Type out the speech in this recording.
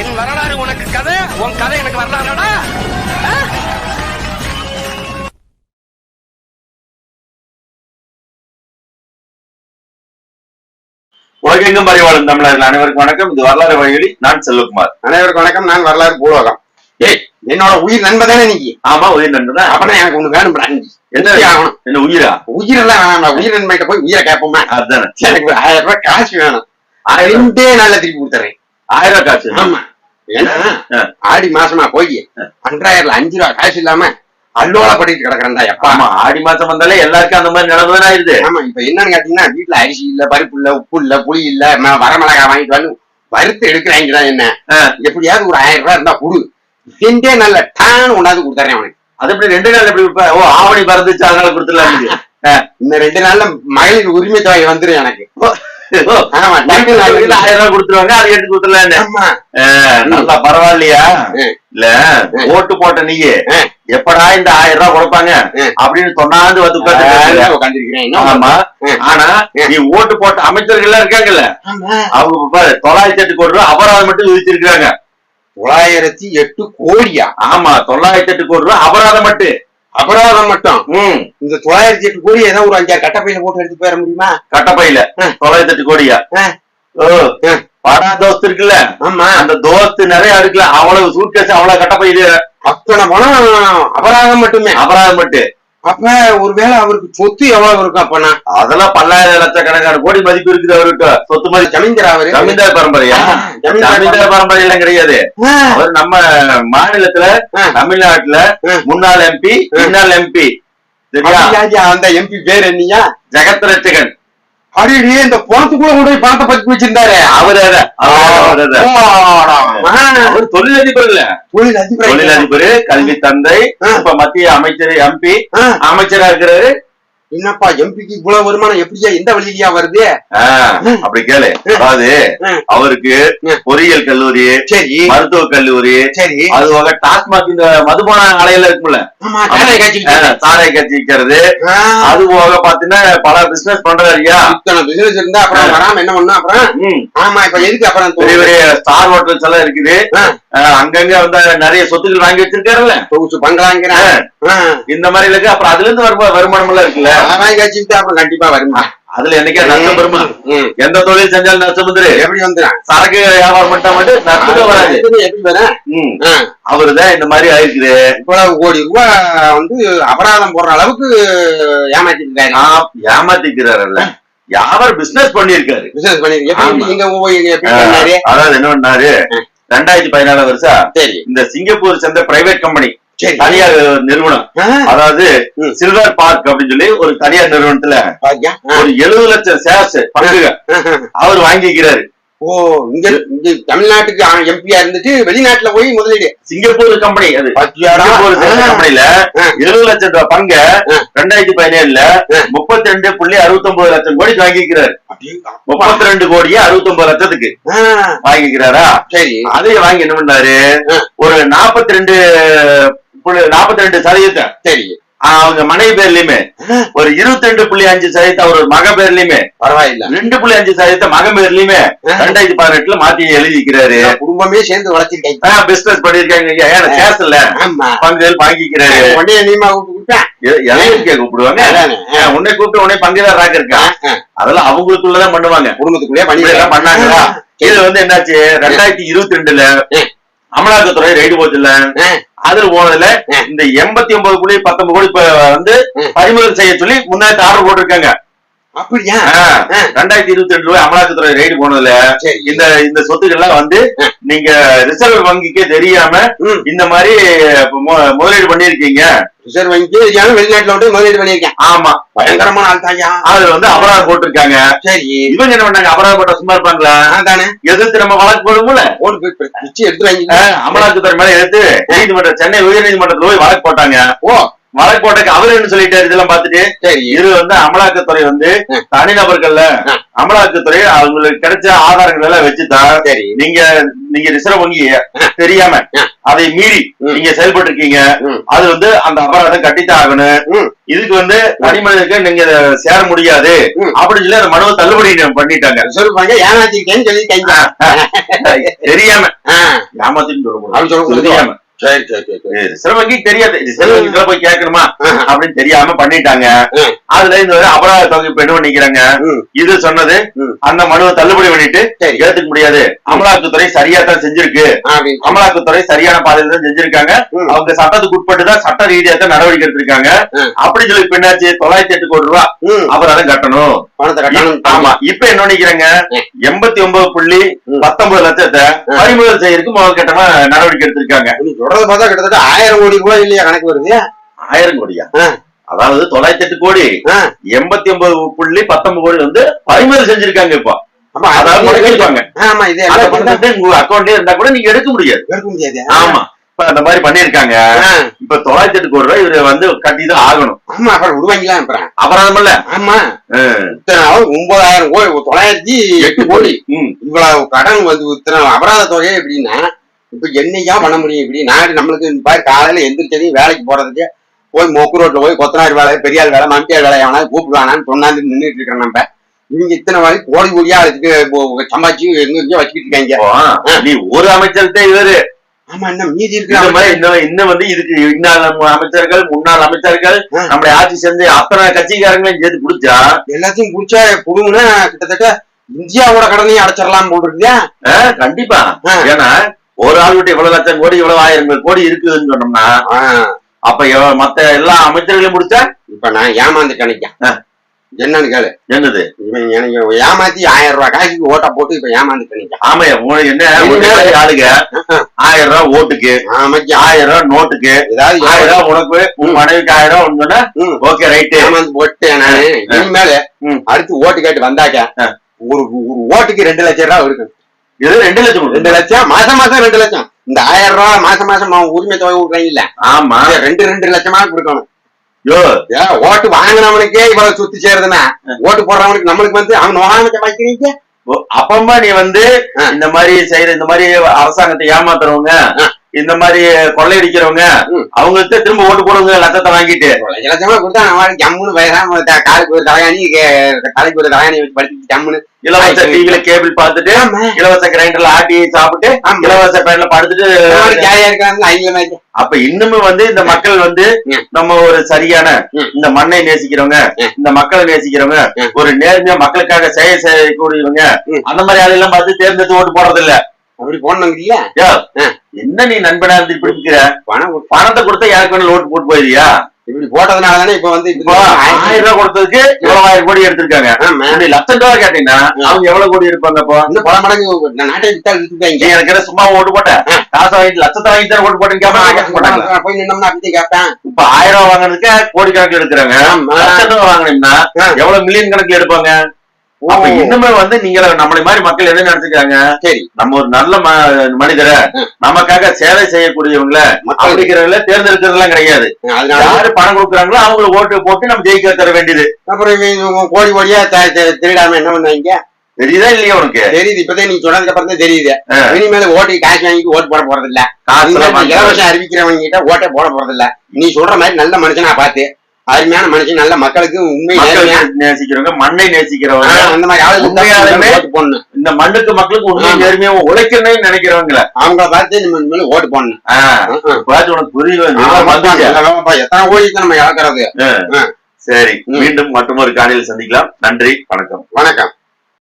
என் வரலாறு உனக்கு கதை உன் கதை எனக்கு வரலாறுடா? உலகெங்கும் அறிவாளும் தமிழர்கள் அனைவருக்கும் வணக்கம். இது வரலாறு வழியில் நான் செல்வகுமார். அனைவருக்கும் வணக்கம் நான் வரலாறு பூலோகம். ஏய்! என்னோட உயிர் நண்பன் தானே ஆமா உயிர் நண்பன் தான். அப்பனா எனக்கு ஒண்ணு வேணும்டா நீ என்ன? ஆகணும். என்ன உயிரா? உயிரெல்லாம் வேணாம் உயிர் நண்பன்கிட்ட போய் உயிரை கேட்போமா? அதுதானே எனக்கு ஆயிரம் ரூபாய் காசு வேணும். ஆயிரம் ரெண்டே நாள்ல திருப்பி கொடுத்துறேன். ஆயிரம் ரூபாய் காசு. ஆமா. ஏன்னா. ஆடி மாசமா போய் அன்றாயிரம்ல அஞ்சு ரூபா காசு இல்லாம அல்லோல படிட்டு கிடக்குறேன்டா எப்பா. ஆமா ஆடி மாசம் வந்தாலே எல்லாருக்கும் அந்த மாதிரி நிலைமை தானே ஆயிருது. ஆமா இப்ப என்னன்னு கேட்டீங்கன்னா வீட்டுல அரிசி இல்ல பருப்பு இல்ல உப்பு இல்ல புளி இல்ல வரமிளகாய் வாங்கிட்டு வந்து வறுத்து எடுக்கிறாங்கடா என்ன. எப்படியாவது ஒரு ஆயிரம் ரூபாய் இருந்தா கொடு. ரெண்டே நல்ல டான் ஒண்ணாவது கொடுத்துறேன் அவனுக்கு. அது எப்படி ரெண்டு நாள் எப்படி? ஓ ஆவணி பறந்துச்சு அதனால கொடுத்துடலாம் இந்த ரெண்டு நாள்ல மகளிர் உரிமை தொகை வந்துரும் எனக்கு. ஆயிரம் ரூபாய் கொடுத்துருவாங்க அதை எடுத்து கொடுத்துடலாம் நல்லா பரவாயில்லையா. இல்ல ஓட்டு போட்ட ம். எப்படா இந்த ஆயிரம் ரூபாய் கொடுப்பாங்க. அப்படின்னு தொண்ணாந்து வந்து ஆமா. ஆனா. நீ ஓட்டு போட்ட அமைச்சர்கள் எல்லாம் இருக்காங்கல்ல அவங்க தொள்ளாயிரத்தி எட்டு கோடி ரூபாய் அபராதம் மட்டும் விதிச்சிருக்காங்க தொள்ளாயிரத்தி எட்டு கோடியா? ஆமா தொள்ளாயிரத்தி எட்டு கோடி ரூபாய் அபராதம் மட்டும். அபராதம் மட்டும். இந்த தொள்ளாயிரத்தி எட்டு கோடி ஏதோ ஒரு அஞ்சாறு கட்டப்பையில போட்டு எடுத்து போயிட முடியுமா? கட்டப்பையில. தொள்ளாயிரத்தி எட்டு கோடியா. ஓ. படா தோஸ்து இருக்குல்ல? ஆமா. அந்த தோஸ்து நிறைய இருக்குல்ல? அவ்வளவு சூட்கேஸ் அவ்வளவு கட்டப்பையில. அத்தனை பணம் அபராதம் மட்டுமே. அபராதம் மட்டும். அப்ப ஒருவேளை அவருக்கு சொத்து எவ்வளவு இருக்கும் அப்பனா? அதெல்லாம் பல்லாயிரம் லட்சக்கணக்கான கோடி மதிப்பு இருக்குது அவருக்கு. சொத்து மதிப்பு ஜமீன்தார் அவரு? ஜமீன்தார் பரம்பரையா? ஜமீன்தார் பரம்பரை எல்லாம் கிடையாது. அவர் நம்ம மாநிலத்துல. தமிழ்நாட்டுல. முன்னாள் எம்பி முன்னாள் எம்பி அந்த எம்பி பேர் என்னையா? ஜெகத் ரட்சகன். அடியே இந்த பணத்துக்குள்ள கொண்டு போய் பணத்தை பத்தி வச்சிருந்தாரு. அவரு அவரு அத. அவர் தொழிலதிபர் இல்ல தொழில் அதிபர். கல்வி தந்தை. இப்ப மத்திய அமைச்சர் எம்பி அமைச்சரா இருக்கிறாரு. என்னப்பா எம்பிக்கு இவ்வளவு வருமானம் எப்படியா எந்த வழியிலயா வருது? அப்படி கேளு. அதாவது. அவருக்கு. பொறியியல் கல்லூரி சரி. மருத்துவ கல்லூரி சரி. அது போக டாஸ்மாக் இந்த மதுபான ஆலையில இருக்கும்ல. சாராய கட்சி விற்கிறது அது போக பாத்தீங்கன்னா பல பிசினஸ் பண்றாரு ஐயா இத்தனை பிசினஸ் இருந்தா அப்புறம் வராம என்ன பண்ணும் அப்புறம். ஆமா இப்ப எதுக்கு அப்புறம் பெரிய பெரிய ஸ்டார் ஹோட்டல்ஸ் எல்லாம் இருக்குது. அங்கங்க வந்து நிறைய சொத்துக்கள் வாங்கி வச்சிருக்காருல்ல? தொகுச்சு பண்றாங்கிறான் இந்த மாதிரி இருக்கு. அப்புறம் அதுல இருந்து வருமா வருமானம் எல்லாம் இருக்குல்ல காய்ச்சி வித்தா அப்புறம் கண்டிப்பா வருமா? அதுல என்னைக்கே நஷ்டம் வருமா. எந்த தொழில் செஞ்சாலும் நஷ்டம் வந்துரு. எப்படி வந்துடும் சரக்கு வியாபாரம் பண்ணா மட்டும் நஷ்டம் வராது. எப்படி வரும்? ம். ஆ, அவருதான் இந்த மாதிரி ஆயிருக்குது இவ்வளவு கோடி ரூபாய் வந்து அபராதம் போடுற அளவுக்கு ஏமாத்திருக்காரு. ஏமாத்திக்கிறாருல்ல. யாவர் பிசினஸ் பண்ணிருக்காரு பிசினஸ் பண்ணி எப்படி ஆமா. இங்க போய் இங்க எப்படி பண்ணாரு? அதாவது என்ன பண்ணாரு? ரெண்டாயிரத்தி பதினாலு வருஷம் சரி. இந்த சிங்கப்பூர் சேர்ந்த பிரைவேட் கம்பெனி தனியார் நிறுவனம். அதாவது. சில்வர் பார்க் அப்படின்னு சொல்லி ஒரு தனியார் நிறுவனத்துல ஒரு எழுபது லட்சம் ஷேர்ஸ் பங்குகள். ஆ, அவர் வாங்கிக்கிறாரு. ஓ இங்க இங்க தமிழ்நாட்டுக்கு எம்பியா இருந்துட்டு வெளிநாட்டுல போய் முதலீடு. சிங்கப்பூர் கம்பெனி அது. கம்பெனில. எழுபது லட்சம் ரூபாய் பங்க. ரெண்டாயிரத்தி பதினேழுல. முப்பத்தி ரெண்டு புள்ளி அறுபத்தி ஒன்பது லட்சம் கோடிக்கு வாங்கிக்கிறாரு. முப்பத்தி ரெண்டு கோடியே அறுபத்தி ஒன்பது லட்சத்துக்கு வாங்கிக்கிறாரா? சரி. அதைய வாங்கி என்ன பண்ணாரு. ஒரு நாற்பத்தி ரெண்டு நாற்பத்தி ரெண்டு சதவீதத்தை. சரி. அவங்க மனைவி பேர்லயுமே ஒரு இருபத்தி ரெண்டு புள்ளி அஞ்சு சதவீதம் அவர் மக பேர்லயுமே பரவாயில்ல. ரெண்டு புள்ளி அஞ்சு சதவீதம் மகன் பேர்லயுமே. ரெண்டாயிரத்தி பதினெட்டுல மாத்தி எழுதிக்கிறாரு. குடும்பமே சேர்ந்து வளர்ச்சிருக்கேன் பிசினஸ் பண்ணிருக்காங்க ஏன்னா ஆமா. பங்குகள் வாங்கிக்கிறாரு. உடனே நீமா கூப்பிட்டு? கொடுப்பேன் எ- எலெக்ஷனுக்கே கூப்பிடுவாங்க. உன்னை கூப்பிட்டு உன்னை பங்குதாரராக இருக்கா? ஆ, ஆ, அதெல்லாம் அவங்களுக்குள்ளதான் பண்ணுவாங்க. குடும்பத்துக்குள்ளே பண்ணாங்களா? இது வந்து என்னாச்சு? ரெண்டாயிரத்தி இருபத்தி ரெண்டுல. அமலாக்கத்துறை ரைடு போச்சுல்ல. அதுல போனதுல. இந்த எண்பத்தி ஒன்பது கோடி பத்தொன்பது கோடி இப்ப வந்து. பறிமுதல் செய்ய சொல்லி முன்னாடி ஆர்டர் போட்டிருக்காங்க அப்படியா. ரெண்டாயிரத்தி இருபத்தி ரெண்டு ரூபாய் அமலாக்கத்துறை ரைடு போனதுல இந்த இந்த சொத்துக்கள்லாம் வந்து. நீங்க ரிசர்வ் வங்கிக்கே தெரியாம. இந்த மாதிரி முதலீடு பண்ணிருக்கீங்க ரிசர்வ் வங்கி வெளிநாட்டுல வந்து முதலீடு பண்ணியிருக்கேன். ஆமா. பயங்கரமான ஆள் தாயா அதுல வந்து அபராதம் போட்டிருக்காங்க. சரி. இவங்க என்ன பண்ணாங்க? அபராதம் போட்ட சும்மா இருப்பாங்களா? தானே எதிர்த்து நம்ம வழக்கு போடுவோம்ல? ஓடு போய் போய் பிச்சை எடுத்து வாங்கி. அமலாக்கத்துறை மேல எடுத்து நீதிமன்ற சென்னை உயர் நீதிமன்றத்துல போய் வழக்கு போட்டாங்க. ஓ. வழக்கு போட்டக்கு அவரு என்ன சொல்லிட்டாரு இதெல்லாம் பார்த்துட்டு? சரி. இது வந்து அமலாக்கத்துறை வந்து. தனிநபர்கள்ல. அமலாக்கத்துறை அவங்களுக்கு கிடைச்ச ஆதாரங்கள் எல்லாம் வச்சுதான் சரி. நீங்க நீங்க ரிசர்வ் வங்கி தெரியாம. அதை மீறி. நீங்க செயல்பட்டு இருக்கீங்க. அது வந்து அந்த அபராதம் கட்டித்தான் ஆகணும். இதுக்கு வந்து தனி மனிதனுக்கு நீங்க சேர முடியாது. அப்படின்னு சொல்லி அந்த மனுவை தள்ளுபடி பண்ணிட்டாங்க. ரிசர்வ் வங்கி ஏமாத்திருக்கேன்னு சொல்லி தெரியாம ஏமாத்தின்னு சொல்லக்கூடாது தெரியாம. வங்கி தெரியாது. வங்கில போய் கேட்கணுமா. அப்படின்னு தெரியாம பண்ணிட்டாங்க. அதுல இந்த அபராத தொகை என்ன பண்ணிக்கிறாங்க. இது சொன்னது. அந்த மனுவை தள்ளுபடி பண்ணிட்டு ஏத்துக்க முடியாது. அமலாக்கத்துறை சரியா தான் செஞ்சிருக்கு அமலாக்கத்துறை சரியான பாதையில தான் செஞ்சிருக்காங்க. அவங்க சட்டத்துக்கு உட்பட்டு தான் சட்ட ரீதியா தான் நடவடிக்கை எடுத்திருக்காங்க. அப்படி சொல்லி இப்ப என்னாச்சு? தொள்ளாயிரத்தி எட்டு கோடி ம், அபராதம் கட்டணும். ஆமா. இப்ப என்ன நினைக்கிறாங்க. எண்பத்தி ஒன்பது புள்ளி. பத்தொன்பது லட்சத்தை. பறிமுதல் செய்யறதுக்கு முதல் கட்டமா நடவடிக்கை எடுத்திருக்காங்க. சொல்றத பார்த்தா கிட்டத்தட்ட ஆயிரம் கோடி ரூபாய் இல்லையா கணக்கு வருது? ஆயிரம் கோடியா. அதாவது தொள்ளாயிரத்தி எட்டு கோடி. எண்பத்தி ஒன்பது புள்ளி பத்தொன்பது கோடி வந்து பறிமுதல் செஞ்சிருக்காங்க இப்போ. அக்கௌண்ட்லயே இருந்தா கூட நீங்க எடுக்க முடியாது. எடுக்க முடியாது. ஆமா. இப்ப அந்த மாதிரி பண்ணிருக்காங்க இப்ப தொள்ளாயிரத்தி எட்டு கோடி ரூபாய் இவரு வந்து கட்டி தான் ஆகணும். ஆமா அப்புறம் விடுவாங்களா அப்புறம்? இல்ல. ஆமா. ஒன்பதாயிரம் கோடி தொள்ளாயிரத்தி எட்டு கோடி. இவ்வளவு கடன் வந்து இத்தனை அபராத தொகை எப்படின்னா இப்ப என்னையா பண்ண முடியும் இப்படி? நாடு நம்மளுக்கு மாதிரி காலையில எந்திரிச்சதையும் வேலைக்கு போறதுக்கு போய் மொக்கு ரோட்ல போய் கொத்தனார் வேலை பெரியார் வேலை மம்பியார் வேலை எவனாவது கூப்பிடுவானான்னு சொன்னாந்து நின்றுட்டு இருக்கிறோம் நம்ம. இவங்க இத்தனை வாரி கோடி கோடியா அதுக்கு சம்பாதிச்சு எங்க எங்கேயோ வச்சுக்கிட்டு இருக்காங்க? நீ ஒரு அமைச்சர்கிட்ட இவரு. ஆமா என்ன மீதி இருக்கிற மாதிரி இன்னும் வந்து இதுக்கு இன்னாள் அமைச்சர்கள் முன்னாள் அமைச்சர்கள் ஆ. நம்முடைய ஆட்சி சேர்ந்து அத்தனை கட்சிக்காரங்களையும் சேர்த்து குடிச்சா எல்லாத்தையும் குடிச்சா குடுங்கன்னா கிட்டத்தட்ட இந்தியாவோட கடனையும் அடைச்சிடலாம் போல் இருக்குதா ஆ, கண்டிப்பா. ஏன்னா ஒரு ஆள் விட்டு இவ்வளவு லட்சம் கோடி இவ்வளவு ஆயிரம் கோடி இருக்குதுன்னு சொன்னோம்னா அப்ப மத்த எல்லா அமைச்சர்களையும் முடிச்சா இப்ப நான் ஏமாந்துட்டேன் நினைக்கிறேன். ஆ. என்னன்னு கேளு என்னது இவன் எனக்கு ஏமாத்தி ஆயிரம் ரூபாய் காசுக்கு ஓட்ட போட்டு இப்ப ஏமாந்துட்டேன் நினைக்கிறேன். ஆமா உங்களுக்கு என்ன ஆளுங்க. ஆயிரம் ரூபாய் ஓட்டுக்கு ஆமாச்சி, ஆயிரம் ரூபாய் நோட்டுக்கு ஏதாவது ஆயிரம் ரூபாய் உனக்கு உன் மனைவிக்கு ஆயிரம் ரூபாய் ம். ஓகே ரைட்டு ஏமாந்து போட்டேன் நானு. இனிமேல. அடுத்து ஓட்டு கேட்டு வந்தாக்க. ஒரு ஒரு ஓட்டுக்கு ரெண்டு லட்சம் ரூபாய் இருக்கு இது ரெண்டு லட்சம் ரெண்டு. லட்சம்? மாசம் மாசம் ரெண்டு லட்சம். இந்த ஆயிரம் ரூபாய் மாசம் மாசம் உரிமை தொகை விடுறாங்க இல்ல? ஆமா. ரெண்டு ரெண்டு லட்சமா கொடுக்கணும். யோ. ஓட்டு வாங்கினவனுக்கே இவ்வளவு சுத்தி சேருதுன்னா ஓட்டு போடுறவனுக்கு நம்மளுக்கு வந்து அவன் நோகாம வைக்கிறீங்க அப்பமா நீ வந்து. இந்த மாதிரி செய்யற இந்த மாதிரி அரசாங்கத்தை ஏமாத்துறவங்க. இந்த மாதிரி கொள்ளையடிக்கிறவங்க. அவங்களுக்கு திரும்ப ஓட்டு போடுங்க லட்சத்தை வாங்கிட்டு லட்ச லட்சமா கொடுத்தா நம்ம ஜம்முன்னு த- காலுக்கு ஒரு தலையாணி தலைக்கு ஒரு தலையாணி வச்சு படுத்து ஜம்முன்னு இலவச. டிவில கேபிள் பார்த்துட்டு. இலவச கிரைண்டர்ல ஆட்டி சாப்பிட்டு. இலவச பேன்ல படுத்துட்டு அப்ப இன்னுமும் வந்து இந்த மக்கள் வந்து. நம்ம ஒரு சரியான. இந்த மண்ணை நேசிக்கிறவங்க. இந்த மக்களை நேசிக்கிறவங்க. ஒரு நேர்மையா மக்களுக்காக செயல் செய்யக்கூடியவங்க. அந்த மாதிரி ஆளெல்லாம் பார்த்து தேர்ந்தெடுத்து ஓட்டு போடுறது இல்ல அப்படி ஆ. என்ன நீ நண்பனா இருந்து இப்படி இருக்கிற பணம் பணத்தை கொடுத்தா யாருக்கு வேணாலும் ஓட்டு போட்டு போயிருவியா இப்படி போட்டதுனால தானே இப்ப வந்து இப்போ ஆயிரம் ரூபாய் கொடுத்ததுக்கு இவ்வளவு ஆயிரம் கோடி எடுத்திருக்காங்க. இப்படி லட்சம் ரூபாய் கேட்டீங்கன்னா. அவங்க எவ்வளவு கோடி இருப்பாங்க அப்போ? இன்னும் பல மடங்கு நாட்டை வித்தா நீ வித்துட்டாங்க எனக்கு சும்மா ஓட்டு போட்ட? காசை வாங்கிட்டு லட்சத்தை வாங்கிட்டு ஓட்டு மாட்டாங்க போய் நின்னோம்னா அப்படி கேட்பேன் இப்ப ஆயிரம் ரூபாய் வாங்குறதுக்கு கோடி கணக்கில் எடுக்கிறாங்க. லட்சம் ரூபாய் வாங்கினீங்கன்னா. எவ்வளவு மில்லியன் கணக்குல எடுப்பாங்க? அப்ப இன்னுமே வந்து நீங்க நம்மள மாதிரி மக்கள் என்ன நினைச்சுக்கிறாங்க? சரி. நம்ம ஒரு நல்ல மனிதரை. நமக்காக சேவை செய்யக்கூடியவங்கள மக்கள். அப்படிங்கிறவங்கள தேர்ந்தெடுக்கிறதுலாம் கிடையாது. அதனால யாரு பணம் கொடுக்குறாங்களோ அவங்களுக்கு ஓட்டு போட்டு நம்ம ஜெயிக்க தர வேண்டியது. அப்புறம் கோடி கோடியா திருடாம என்ன பண்ணுவாங்க தெரியுதா இல்லையா உனக்கு? தெரியுது. இப்பதான் நீ சொன்னதுக்கு அப்புறம் தான் தெரியுது. இனிமேல ஓட்டுக்கு காசு வாங்கிட்டு ஓட்டு போட போறது இல்ல இலவசம் அறிவிக்கிறவங்க கிட்ட ஓட்டே போட போறது இல்ல நீ சொல்ற மாதிரி நல்ல மனுஷனா பார்த்து அருமையான மனுஷன் நல்ல மக்களுக்கு உண்மை நேசிக்கிறவங்க மண்ணை நேசிக்கிறவங்க. அந்த மாதிரி போடணும். இந்த மண்ணுக்கு மக்களுக்கு உண்மை. நேர்மையா உழைக்கணும்னு நினைக்கிறவங்கள. அவங்கள பார்த்து நம்ம இனிமேல் ஓட்டு போடணும். பாத்து உனக்கு. ஆமாப்பா, எத்தனை கோடி நம்ம இழக்கிறது? சரி. மீண்டும் மற்றொரு காலையில் சந்திக்கலாம். நன்றி வணக்கம். வணக்கம்.